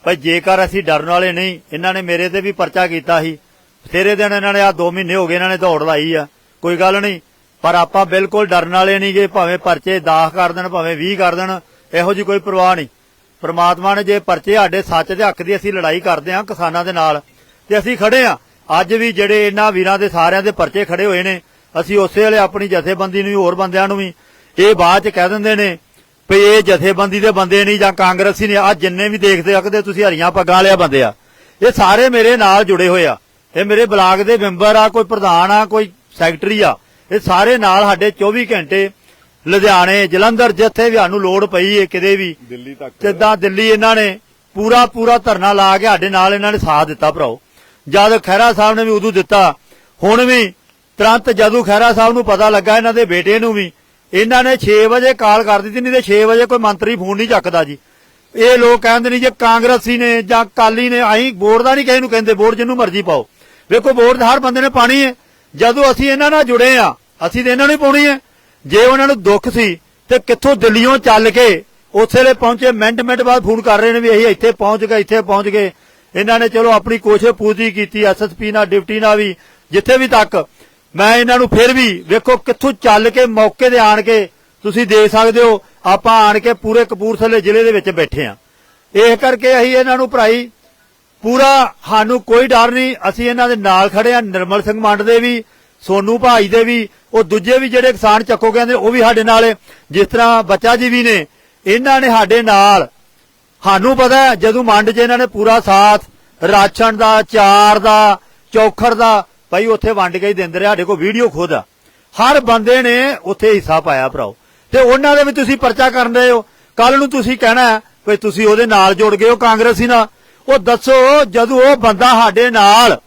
Speaker 2: ਭਈ ਜੇਕਰ ਅਸੀਂ ਡਰਨ ਵਾਲੇ ਨਹੀਂ, ਇਹਨਾਂ ਨੇ ਮੇਰੇ ਤੇ ਵੀ ਪਰਚਾ ਕੀਤਾ ਸੀ। ਬਥੇਰੇ ਦਿਨ ਇਹਨਾਂ ਨੇ ਆ 2 ਮਹੀਨੇ ਹੋ ਗਏ ਇਹਨਾਂ ਨੇ ਦੌੜ ਲਾਈ ਆ, ਕੋਈ ਗੱਲ ਨਹੀਂ। ਪਰ ਆਪਾਂ ਬਿਲਕੁਲ ਡਰਨ ਵਾਲੇ ਨਹੀਂ ਨਹੀਂਗੇ ਭਾਵੇਂ ਪਰਚੇ ਦਾਖ ਕਰ ਦੇਣ, ਭਾਵੇਂ 20 ਕਰ ਦੇਣ, ਇਹੋ ਜੀ ਕੋਈ ਪਰਵਾਹ ਨਹੀਂ। ਪ੍ਰਮਾਤਮਾ ਨੇ ਜੇ ਪਰਚੇ ਸਾਡੇ ਸੱਚ ਦੇ ਹੱਕ ਦੀ ਅਸੀਂ ਲੜਾਈ ਕਰਦੇ ਹਾਂ ਕਿਸਾਨਾਂ ਦੇ ਨਾਲ, ਤੇ ਅਸੀਂ ਖੜੇ ਆ ਅੱਜ ਵੀ ਜਿਹੜੇ ਇਹਨਾਂ ਵੀਰਾਂ ਦੇ ਸਾਰਿਆਂ ਦੇ ਪਰਚੇ ਖੜੇ ਹੋਏ ਨੇ ਅਸੀਂ ਉਸੇ ਵੇਲੇ ਆਪਣੀ ਜਥੇਬੰਦੀ ਨੂੰ ਵੀ ਹੋਰ ਬੰਦਿਆਂ ਨੂੰ ਵੀ ਇਹ ਬਾਅਦ ਚ ਕਹਿ ਦਿੰਦੇ ਨੇ ਵੀ ਇਹ ਜਥੇਬੰਦੀ ਦੇ ਬੰਦੇ ਨਹੀਂ ਜਾਂ ਕਾਂਗਰਸੀ ਨੇ ਆ ਜਿੰਨੇ ਵੀ ਦੇਖਦੇ ਸਕਦੇ ਤੁਸੀਂ ਹਰੀਆਂ ਪੱਗਾਂ ਵਾਲਿਆ ਬੰਦੇ ਆ। ਇਹ ਸਾਰੇ ਮੇਰੇ ਨਾਲ ਜੁੜੇ ਹੋਏ ਆ। ਇਹ ਮੇਰੇ ਬਲਾਕ ਦੇ ਮੈਂਬਰ ਆ ਕੋਈ ਪ੍ਰਧਾਨ ਆ ਕੋਈ ਸੈਕਟਰੀ ਆ। ਇਹ ਸਾਰੇ ਨਾਲ ਸਾਡੇ 24 ਘੰਟੇ ਲੁਧਿਆਣੇ ਜਲੰਧਰ ਜਿੱਥੇ ਵੀ ਸਾਨੂੰ ਲੋੜ ਪਈ ਹੈ ਕਿਤੇ ਵੀ
Speaker 1: ਦਿੱਲੀ ਤੱਕ।
Speaker 2: ਜਿੱਦਾਂ ਦਿੱਲੀ ਇਹਨਾਂ ਨੇ ਪੂਰਾ ਪੂਰਾ ਧਰਨਾ ਲਾ ਕੇ ਸਾਡੇ ਨਾਲ ਇਹਨਾਂ ਨੇ ਸਾਥ ਦਿੱਤਾ ਭਰਾਓ। ਜਦ ਖਹਿਰਾ ਸਾਹਿਬ ਨੇ ਵੀ ਉਦੋਂ ਦਿੱਤਾ, ਹੁਣ ਵੀ ਤੁਰੰਤ ਜਦੋਂ ਖਹਿਰਾ ਸਾਹਿਬ ਨੂੰ ਪਤਾ ਲੱਗਾ ਇਹਨਾਂ ਦੇ ਬੇਟੇ ਨੂੰ ਵੀ, ਇਹਨਾਂ ਨੇ 6 ਵਜੇ ਕਾਲ ਕਰ ਦਿੱਤੀ, ਨਹੀਂ ਤੇ 6 ਵਜੇ ਕੋਈ ਮੰਤਰੀ ਫੋਨ ਨਹੀਂ ਚੱਕਦਾ ਜੀ। ਇਹ ਲੋਕ ਕਹਿੰਦੇ ਨਹੀਂ ਜੇ ਕਾਂਗਰਸੀ ਨੇ ਜਾਂ ਕਾਲੀ ਨੇ ਆਈ ਵੋਟ ਦਾ ਨਹੀਂ ਕਿਸੇ ਨੂੰ ਕਹਿੰਦੇ, ਵੋਟ ਜਿੰਨੂੰ ਮਰਜ਼ੀ ਪਾਓ। ਵੇਖੋ, ਵੋਟ ਹਰ ਬੰਦੇ ਨੇ ਪਾਣੀ ਹੈ। ਜਦੋਂ ਅਸੀਂ ਇਹਨਾਂ ਨਾਲ ਜੁੜੇ ਆ ਅਸੀਂ ਤੇ ਇਹਨਾਂ ਨੂੰ ਪਾਉਣੀ ਹੈ। ਜੇ ਉਹਨਾਂ ਨੂੰ ਦੁੱਖ ਸੀ, ਤੇ ਕਿੱਥੋਂ ਦਿੱਲੀੋਂ ਚੱਲ ਕੇ ਉਥੇ ਲੈ ਪਹੁੰਚੇ ਮਿੰਟ ਮਿੰਟ ਬਾਅਦ ਫੋਨ ਕਰ ਰਹੇ ਨੇ ਵੀ ਅਸੀਂ ਇੱਥੇ ਪਹੁੰਚ ਗਏ, ਇੱਥੇ ਪਹੁੰਚ ਗਏ। ਇਹਨਾਂ ਨੇ ਚਲੋ ਆਪਣੀ ਕੋਸ਼ਿਸ਼ ਪੂਰੀ ਕੀਤੀ ਐਸਐਸਪੀ ਨਾਲ, ਡਿਪਟੀ ਨਾਲ ਵੀ, ਜਿੱਥੇ ਵੀ ਤੱਕ। ਮੈਂ ਇਹਨਾਂ ਨੂੰ ਫਿਰ ਵੀ ਵੇਖੋ ਕਿੱਥੋਂ ਚੱਲ ਕੇ ਮੌਕੇ ਤੇ ਆਣ ਕੇ ਤੁਸੀਂ ਦੇਖ ਸਕਦੇ ਹੋ, ਆਪਾਂ ਆਣ ਕੇ ਪੂਰੇ ਕਪੂਰਥਲੇ ਜ਼ਿਲ੍ਹੇ ਦੇ ਵਿੱਚ ਬੈਠੇ ਆ ਇਹ ਕਰਕੇ ਅਸੀਂ ਇਹਨਾਂ ਨੂੰ ਭਰਾਈ, ਪੂਰਾ ਸਾਨੂੰ ਕੋਈ ਡਰ ਨਹੀਂ, ਅਸੀਂ ਇਹਨਾਂ ਦੇ ਨਾਲ ਖੜੇ ਆ ਨਿਰਮਲ ਸਿੰਘ ਮੰਡ ਦੇ ਵੀ, ਸੋਨੂ ਭਾਈ ਦੇ ਵੀ, ਉਹ ਦੂਜੇ ਵੀ ਜਿਹੜੇ ਕਿਸਾਨ ਚੱਕੋ ਕਹਿੰਦੇ, ਉਹ ਵੀ ਸਾਡੇ ਨਾਲ, ਜਿਸ ਤਰ੍ਹਾਂ ਬੱਚਾ ਜੀ ਵੀ ਨੇ, ਇਹਨਾਂ ਨੇ ਸਾਡੇ ਨਾਲ ਸਾਨੂੰ ਪਤਾ ਜਦੋਂ ਮੰਡ 'ਚ ਇਹਨਾਂ ਨੇ ਪੂਰਾ ਸਾਥ, ਰਾਸ਼ਨ ਦਾ, ਚਾਰ ਦਾ ਚੌਖਰ ਦਾ, ਭਾਈ ਉੱਥੇ ਵੰਡ ਕੇ ਹੀ ਦਿੰਦੇ ਰਹੇ, ਸਾਡੇ ਕੋਲ ਵੀਡੀਓ ਖੁਦ ਆ। ਹਰ ਬੰਦੇ ਨੇ ਉੱਥੇ ਹਿੱਸਾ ਪਾਇਆ ਭਰਾਓ। ਤੇ ਉਹਨਾਂ ਦੇ ਵੀ ਤੁਸੀਂ ਪਰਚਾ ਕਰਨ ਰਹੇ ਹੋ। ਕੱਲ ਨੂੰ ਤੁਸੀਂ ਕਹਿਣਾ ਵੀ ਤੁਸੀਂ ਉਹਦੇ ਨਾਲ ਜੁੜ ਗਏ ਹੋ, ਕਾਂਗਰਸੀ ਨਾਲ। ਉਹ ਦੱਸੋ, ਜਦੋਂ ਉਹ ਬੰਦਾ ਸਾਡੇ ਨਾਲ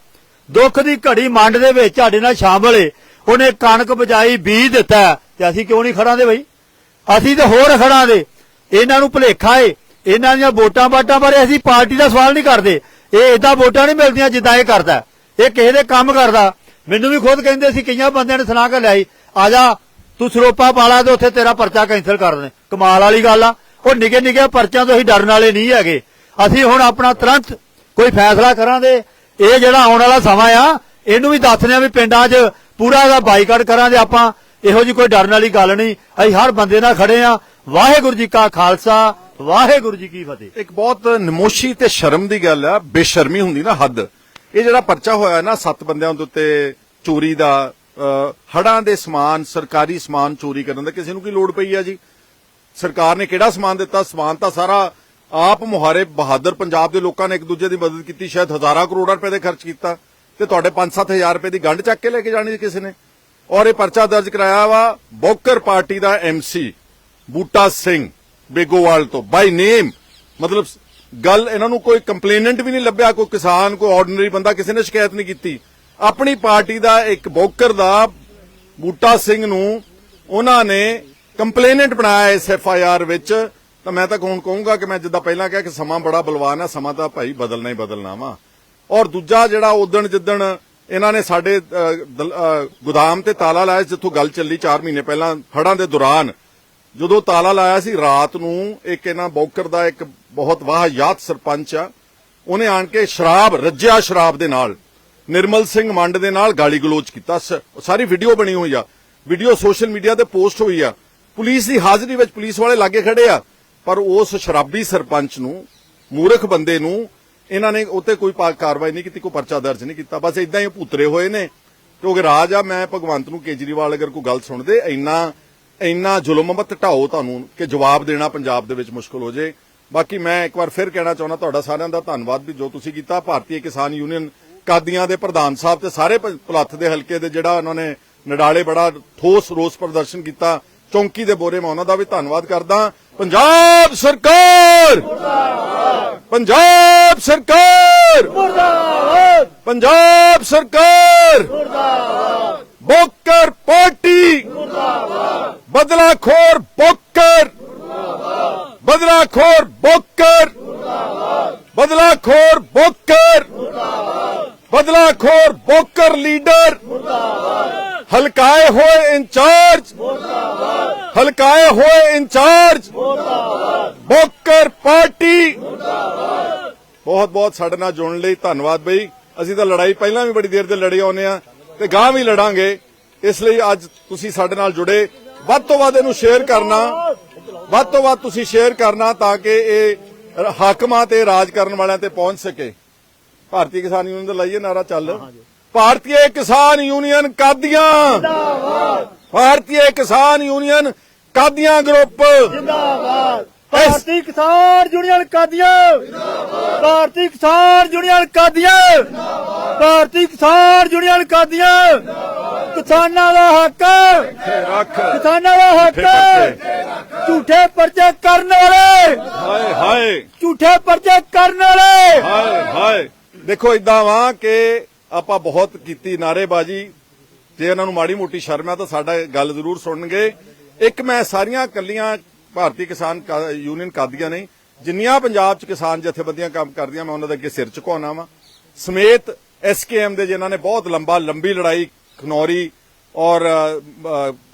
Speaker 2: ਦੁੱਖ ਦੀ ਘੜੀ ਮੰਡ ਦੇ ਵਿੱਚ ਸਾਡੇ ਨਾਲ ਸ਼ਾਮਲ ਏ, ਉਹਨੇ ਕਣਕ ਬਜਾਈ ਬੀਜ ਦਿੱਤਾ ਤੇ ਅਸੀਂ ਕਿਉਂ ਨਹੀਂ ਖੜਾਂਦੇ ਬਈ? ਅਸੀਂ ਤੇ ਹੋਰ ਖੜਾਂ ਦੇ ਇਹਨਾਂ ਨੂੰ ਭੁਲੇਖਾ ਏ ਇਹਨਾਂ ਦੀਆਂ ਵੋਟਾਂ ਬਾਟਾਂ ਬਾਰੇ ਅਸੀਂ ਪਾਰਟੀ ਦਾ ਸਵਾਲ ਨਹੀਂ ਕਰਦੇ। ਇਹ ਇਦਾਂ ਵੋਟਾਂ ਨਹੀਂ ਮਿਲਦੀਆਂ ਜਿੱਦਾਂ ਇਹ ਕਰਦਾ। ਇਹ ਕਿਸੇ ਦੇ ਕੰਮ ਕਰਦਾ। ਮੈਨੂੰ ਵੀ ਖੁਦ ਕਹਿੰਦੇ ਸੀ, ਕਈਆਂ ਬੰਦਿਆਂ ਨੇ ਸੁਣਾ ਕੇ ਲਿਆਈ, ਆ ਜਾ, ਤੂੰ ਸਰੋਪਾ ਪਾਲਾ ਤੇ ਉੱਥੇ ਤੇਰਾ ਪਰਚਾ ਕੈਂਸਲ ਕਰ ਦੇ ਕਮਾਲ ਵਾਲੀ ਗੱਲ ਆ। ਉਹ ਨਿੱਕੇ ਨਿੱਕੇ ਪਰਚਿਆਂ ਤੋਂ ਅਸੀਂ ਡਰਨ ਵਾਲੇ ਨਹੀਂ ਹੈਗੇ। ਅਸੀਂ ਹੁਣ ਆਪਣਾ ਤੁਰੰਤ ਕੋਈ ਫੈਸਲਾ ਕਰਾਂਗੇ। ਇਹ ਜਿਹੜਾ ਆਉਣ ਵਾਲਾ ਸਮਾਂ ਆ, ਇਹਨੂੰ ਵੀ ਦੱਸਦੇ ਆ ਵੀ ਪਿੰਡਾਂ 'ਚ ਪੂਰਾ ਦਾ ਬਾਈਕਾਟ ਕਰਾਂਗੇ ਆਪਾਂ। ਇਹੋ ਜੀ ਕੋਈ ਡਰਨ ਵਾਲੀ ਗੱਲ ਨਹੀਂ। ਅਸੀਂ ਹਰ ਬੰਦੇ ਨਾਲ ਖੜੇ ਆ ਵਾਹਿਗੁਰੂ ਜੀ ਕਾ ਖਾਲਸਾ ਵਾਹਿਗੁਰੂ ਜੀ ਕੀ ਫਤਿਹ।
Speaker 1: ਇੱਕ ਬਹੁਤ ਨਮੋਸ਼ੀ ਤੇ ਸ਼ਰਮ ਦੀ ਗੱਲ ਆ ਬੇਸ਼ਰਮੀ ਹੁੰਦੀ ਨਾ ਹੱਦ। ਇਹ ਜਿਹੜਾ ਪਰਚਾ ਹੋਇਆ ਨਾ ਸੱਤ ਬੰਦਿਆਂ ਦੇ ਉੱਤੇ ਚੋਰੀ ਦਾ ਅਹ, ਦੇ ਸਮਾਨ ਸਰਕਾਰੀ ਸਮਾਨ ਚੋਰੀ ਕਰਨ ਦਾ ਕਿਸੇ ਨੂੰ ਕੀ ਲੋੜ ਪਈ ਆ ਜੀ? ਸਰਕਾਰ ਨੇ ਕਿਹੜਾ ਸਮਾਨ ਦਿੱਤਾ? ਸਮਾਨ ਤਾਂ ਸਾਰਾ ਆਪ ਮੁਹਾਰੇ ਬਹਾਦਰ ਪੰਜਾਬ ਦੇ ਲੋਕਾਂ ਨੇ ਇੱਕ ਦੂਜੇ ਦੀ ਮਦਦ ਕੀਤੀ ਸ਼ਾਇਦ ਹਜ਼ਾਰਾਂ ਕਰੋੜਾਂ ਰੁਪਏ ਦੇ ਖਰਚ ਕੀਤਾ ਤੇ ਤੁਹਾਡੇ 5-7000 ਰੁਪਏ ਦੀ ਗੰਢ ਚੱਕ ਕੇ ਲੈ ਕੇ ਜਾਣੀ ਸੀ ਕਿਸੇ ਨੇ। ਔਰ ਇਹ ਪਰਚਾ ਦਰਜ ਕਰਾਇਆ ਵਾ ਬੋਕਰ ਪਾਰਟੀ ਦਾ ਐਮਸੀ ਬੂਟਾ ਸਿੰਘ ਬੇਗੋਵਾਲ ਤੋਂ ਬਾਈ ਨੇਮ ਮਤਲਬ ਗੱਲ ਇਹਨਾਂ ਨੂੰ ਕੋਈ ਕੰਪਲੇਨੈਂਟ ਵੀ ਨਹੀਂ ਲੱਭਿਆ, ਕੋਈ ਕਿਸਾਨ, ਕੋਈ ਆਰਡੀਨਰੀ ਬੰਦਾ ਕਿਸੇ ਨੇ ਸ਼ਿਕਾਇਤ ਨਹੀਂ ਕੀਤੀ। ਆਪਣੀ ਪਾਰਟੀ ਦਾ ਇੱਕ ਬੋਕਰ ਦਾ ਬੂਟਾ ਸਿੰਘ ਨੂੰ ਉਹਨਾਂ ਨੇ ਕੰਪਲੇਨੈਂਟ ਬਣਾਇਆ ਇਸ ਐਫ ਆਈ ਆਰ ਵਿੱਚ। ਤਾਂ ਮੈਂ ਤਾਂ ਹੁਣ ਕਹੂੰਗਾ ਕਿ ਮੈਂ ਜਿੱਦਾਂ ਪਹਿਲਾਂ ਕਿਹਾ ਕਿ ਸਮਾਂ ਬੜਾ ਬਲਵਾਨ ਹੈ ਸਮਾਂ ਤਾਂ ਭਾਈ ਬਦਲਣਾ ਹੀ ਬਦਲਣਾ ਵਾ। ਔਰ ਦੂਜਾ ਜਿਹੜਾ ਉਦਣ ਜਿੱਦਣ ਇਹਨਾਂ ਨੇ ਸਾਡੇ ਗੋਦਾਮ ਤੇ ਤਾਲਾ ਲਾਇਆ ਜਿੱਥੋਂ ਗੱਲ ਚੱਲੀ 4 ਮਹੀਨੇ ਪਹਿਲਾਂ ਹੜਾਂ ਦੇ ਦੌਰਾਨ। ਜਦੋਂ ਤਾਲਾ ਲਾਇਆ ਸੀ, ਰਾਤ ਨੂੰ ਇੱਕ ਇਹਨਾਂ ਬੌਕਰ ਦਾ ਇੱਕ ਬਹੁਤ ਵਾਹਯਾਤ ਸਰਪੰਚ ਆ, ਉਹਨੇ ਆਣ ਕੇ ਸ਼ਰਾਬ, ਰੱਜਿਆ ਸ਼ਰਾਬ ਦੇ ਨਾਲ। ਨਿਰਮਲ ਸਿੰਘ ਮੰਡ ਦੇ ਨਾਲ ਗਾਲੀ ਗਲੋਚ ਕੀਤਾ। ਸਾਰੀ ਵੀਡੀਓ ਬਣੀ ਹੋਈ ਆ। ਵੀਡੀਓ ਸੋਸ਼ਲ ਮੀਡੀਆ ਤੇ ਪੋਸਟ ਹੋਈ ਆ। ਪੁਲਿਸ ਦੀ ਹਾਜ਼ਰੀ ਵਿੱਚ ਪੁਲਿਸ ਵਾਲੇ ਲਾਗੇ ਖੜੇ ਆ। ਪਰ ਉਸ ਸ਼ਰਾਬੀ ਸਰਪੰਚ ਨੂੰ, ਮੂਰਖ ਬੰਦੇ ਨੂੰ ਇਹਨਾਂ ਨੇ ਉੱਤੇ ਕੋਈ ਪਾ- ਕਾਰਵਾਈ ਨਹੀਂ ਕੀਤੀ, ਕੋਈ ਪਰਚਾ ਦਰਜ ਨਹੀਂ ਕੀਤਾ। ਬਸ ਇਦਾਂ ਹੀ ਭੂਤਰੇ ਹੋਏ ਨੇ। ਕਿਉਂਕਿ ਰਾਜ ਆ, ਮੈਂ ਭਗਵੰਤ ਨੂੰ ਕੇਜਰੀਵਾਲ ਅਗਰ ਕੋਈ ਗੱਲ ਸੁਣਦੇ, ਇੰਨਾ ਇੰਨਾ ਜ਼ੁਲਮ ਮਤ ਢਾਓ ਤੁਹਾਨੂੰ ਕਿ ਜਵਾਬ ਦੇਣਾ ਪੰਜਾਬ ਦੇ ਵਿੱਚ ਮੁਸ਼ਕਲ ਹੋ ਜੇ। ਬਾਕੀ ਮੈਂ ਇੱਕ ਵਾਰ ਫਿਰ ਕਹਿਣਾ ਚਾਹੁੰਦਾ ਤੁਹਾਡਾ ਸਾਰਿਆਂ ਦਾ ਧੰਨਵਾਦ ਵੀ ਜੋ ਤੁਸੀਂ ਕੀਤਾ। ਭਾਰਤੀ ਕਿਸਾਨ ਯੂਨੀਅਨ ਕਾਦੀਆਂ ਦੇ ਪ੍ਰਧਾਨ ਸਾਹਿਬ ਤੇ ਸਾਰੇ ਪ- ਭਲੱਥ ਦੇ ਹਲਕੇ ਦੇ ਜਿਹੜਾ ਉਹਨਾਂ ਨੇ ਨਡਾਲੇ ਬੜਾ ਠੋਸ ਰੋਸ ਪ੍ਰਦਰਸ਼ਨ ਕੀਤਾ। ਚੌਂਕੀ ਦੇ ਬੋਰੇ ਮੈਂ ਉਹਨਾਂ ਦਾ ਵੀ ਧੰਨਵਾਦ ਕਰਦਾ। ਪੰਜਾਬ ਸਰਕਾਰ! ਪੰਜਾਬ ਸਰਕਾਰ! ਮੁਰਦਾਬਾਦ! ਪੰਜਾਬ ਸਰਕਾਰ! ਮੁਰਦਾਬਾਦ! ਬੋਕਰ ਪਾਰਟੀ! ਮੁਰਦਾਬਾਦ! ਬਦਲਾਖੋਰ ਬੋਕਰ! ਮੁਰਦਾਬਾਦ! ਬਦਲਾਖੋਰ ਬੋਕਰ! ਮੁਰਦਾਬਾਦ! ਬਦਲਾਖੋਰ ਬੋਕਰ! ਮੁਰਦਾਬਾਦ! ਬਦਲਾਖੋਰ ਬੋਕਰ ਲੀਡਰ! ਮੁਰਦਾਬਾਦ! ਹਲਕਾਏ ਹੋਏ ਇੰਚਾਰਜ! ਮੁਰਦਾਬਾਦ! ਹਲਕਾਏ ਹੋਏ ਇੰਚਾਰਜ! ਮੁਰਦਾਬਾਦ! ਬੋਕਰ ਪਾਰਟੀ। ਬਹੁਤ ਬਹੁਤ ਸਾਡੇ ਨਾਲ ਜੁੜਨ ਲਈ ਧੰਨਵਾਦ ਬਈ। ਅਸੀਂ ਤਾਂ ਲੜਾਈ ਪਹਿਲਾਂ ਵੀ ਬੜੀ ਦੇਰ ਦੇ ਲੜੇ ਆਉਨੇ ਆ ਤੇ ਗਾਂ ਵੀ ਲੜਾਂਗੇ। ਇਸ ਲਈ ਅੱਜ ਤੁਸੀਂ ਸਾਡੇ ਨਾਲ ਜੁੜੇ। ਵੱਧ ਤੋਂ ਵੱਧ ਇਹਨੂੰ ਸ਼ੇਅਰ ਕਰਨਾ। ਵੱਧ ਤੋਂ ਵੱਧ ਤੁਸੀਂ ਸ਼ੇਅਰ ਕਰਨਾ ਤਾਂ ਕਿ ਇਹ ਹਾਕਮਾਂ ਤੇ ਰਾਜ ਕਰਨ ਵਾਲਿਆਂ ਤੇ ਪਹੁੰਚ ਸਕੇ। ਭਾਰਤੀ ਕਿਸਾਨ ਯੂਨੀਅਨ ਦਾ ਲਾਈਏ ਨਾਰਾ ਚੱਲ। ਭਾਰਤੀ ਕਿਸਾਨ ਯੂਨੀਅਨ ਕਾਦੀਆਂ? ਭਾਰਤੀ ਕਿਸਾਨ ਯੂਨੀਅਨ ਕਾਦੀਆਂ ਗਰੁੱਪ?
Speaker 2: ਜਿੰਦਾਬਾਦ। ਭਾਰਤੀ ਕਿਸਾਨ ਯੂਨੀਅਨ ਕਾਦੀਆਂ। ਜਿੰਦਾਬਾਦ ਭਾਰਤੀ ਕਿਸਾਨ ਯੂਨੀਅਨ ਕਾਦੀਆਂ। ਜਿੰਦਾਬਾਦ ਭਾਰਤੀ ਕਿਸਾਨ ਯੂਨੀਅਨ ਕਾਦੀਆਂ। ਕਿਸਾਨਾਂ ਦਾ ਹੱਕ।
Speaker 1: ਰੱਖ
Speaker 2: ਕਿਸਾਨਾਂ ਦਾ ਹੱਕ। ਝੂਠੇ ਪਰਚੇ ਕਰਨ ਵਾਲੇ।
Speaker 1: ਹਾਏ ਹਾਏ।
Speaker 2: ਝੂਠੇ ਪਰਚੇ ਕਰਨ ਵਾਲੇ।
Speaker 1: ਹਾਏ ਹਾਏ। ਦੇਖੋ ਇਦਾਂ ਵਾ ਕਿ ਆਪਾਂ ਬਹੁਤ ਕੀਤੀ ਨਾਰੇਬਾਜ਼ੀ ਜੇ ਇਹਨਾਂ ਨੂੰ ਮਾੜੀ ਮੋਟੀ ਸ਼ਰਮ ਆ ਤਾਂ ਸਾਡਾ ਗੱਲ ਜ਼ਰੂਰ ਸੁਣਨਗੇ। ਇੱਕ ਮੈਂ ਸਾਰੀਆਂ ਕੱਲੀਆਂ ਭਾਰਤੀ ਕਿਸਾਨ ਕਾ- ਯੂਨੀਅਨ ਕਾਦੀਆਂ ਨਹੀਂ। ਜਿੰਨੀਆਂ ਪੰਜਾਬ 'ਚ ਕਿਸਾਨ ਜਥੇਬੰਦੀਆਂ ਕੰਮ ਕਰਦੀਆਂ, ਮੈਂ ਉਹਨਾਂ ਦੇ ਅੱਗੇ ਸਿਰ ਝੁਕਾਉਣਾ ਵਾਂ। ਸਮੇਤ ਐਸਕੇਐਮ ਦੇ ਜਿਨ੍ਹਾਂ ਨੇ ਬਹੁਤ ਲੰਬਾ, ਲੰਬੀ ਲੜਾਈ, ਖਨੌਰੀ ਔਰ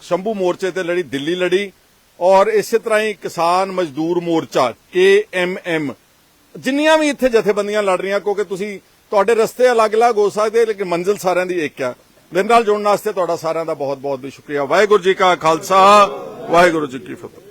Speaker 1: ਸ਼ੰਭੂ ਮੋਰਚੇ ਤੇ ਲੜੀ, ਦਿੱਲੀ ਲੜੀ ਔਰ ਇਸੇ ਤਰ੍ਹਾਂ ਹੀ ਕਿਸਾਨ ਮਜ਼ਦੂਰ ਮੋਰਚਾ ਕੇਐਮਐਮ ਜਿੰਨੀਆਂ ਵੀ ਇੱਥੇ ਜਥੇਬੰਦੀਆਂ ਲੜ ਰਹੀਆਂ, ਕਿਉਂਕਿ ਤੁਸੀਂ ਤੁਹਾਡੇ ਰਸਤੇ ਅਲੱਗ-ਅਲੱਗ ਹੋ ਸਕਦੇ, ਲੇਕਿਨ ਮੰਜ਼ਿਲ ਸਾਰਿਆਂ ਦੀ ਇੱਕ ਆ। ਮੇਰੇ ਨਾਲ ਜੁੜਨ ਵਾਸਤੇ ਤੁਹਾਡਾ ਸਾਰਿਆਂ ਦਾ ਬਹੁਤ-ਬਹੁਤ ਸ਼ੁਕਰੀਆ। ਵਾਹਿਗੁਰੂ ਜੀ ਕਾ ਖਾਲਸਾ, ਵਾਹਿਗੁਰੂ ਜੀ ਕੀ ਫਤਿਹ।